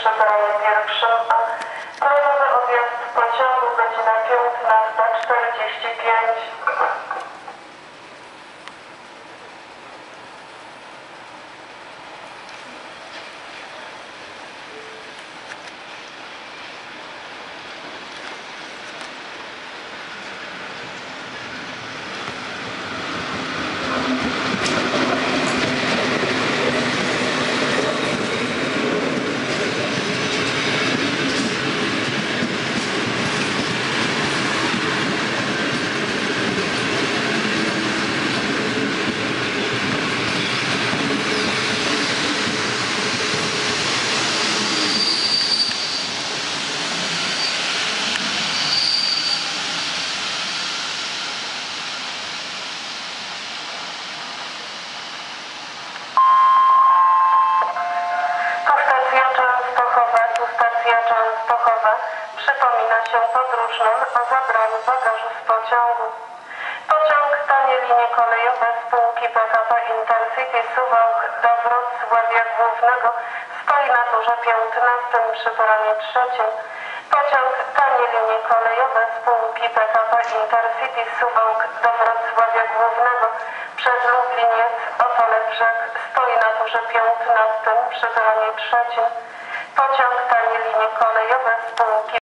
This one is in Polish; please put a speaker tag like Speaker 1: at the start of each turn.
Speaker 1: przy peronie pierwszym. Kolejowy odjazd pociągu godzina 15.45. stacja Częstochowa, tu stacja Częstochowa. Przypomina się podróżnym o zabraniu bagażu z pociągu. Pociąg tanie linie kolejowe spółki PKP Intercity Suwałk do Wrocławia Głównego stoi na torze 15 przy peronie trzecim. Pociąg tanie linie kolejowe spółki PKP Intercity Suwałk do Wrocławia Głównego przez Lubliniec, Opole Brzeg stoi na torze 15 przy peronie trzecim. Pociąg tanie linie kolejowe spółki